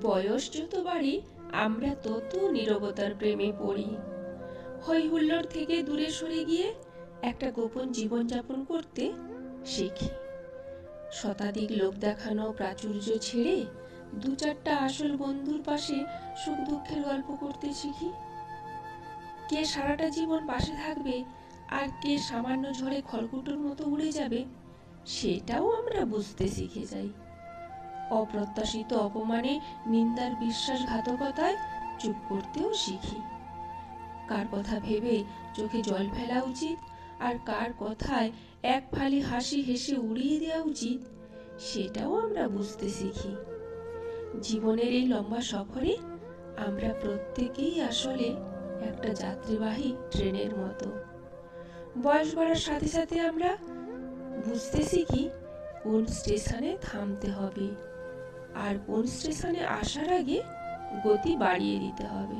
বয়স যত বাড়ি, আমরা তত নীরবতার প্রেমে পড়ি। হই হুল্লোড় থেকে দূরে সরে গিয়ে একটা গোপন জীবনযাপন করতে শিখি। শতাধিক লোক দেখানো প্রাচুর্য ছেড়ে দু চারটা আসল বন্ধুর পাশে সুখ দুঃখের গল্প করতে শিখি। কে সারাটা জীবন পাশে থাকবে আর কে সামান্য ঝড়ে খড়কুটোর মতো উড়ে যাবে, সেটাও আমরা বুঝতে শিখে যাই। অপ্রত্যাশিত অপমানে নিন্দার বিশ্বাসঘাতকতায় চুপ করতেও শিখি। কার কথা ভেবে চোখে জল ফেলা উচিত আর কার কথায় এক ফালি হাসি হেসে উড়িয়ে দেওয়া উচিত, সেটাও আমরা বুঝতে শিখি। জীবনের এই লম্বা সফরে আমরা প্রত্যেকেই আসলে একটা যাত্রীবাহী ট্রেনের মতো। বয়স বাড়ার সাথে সাথে আমরা বুঝতে শিখি কোন স্টেশনে থামতে হবে। আর কোন স্টেশনে আসার আগে গতি বাড়িয়ে দিতে হবে।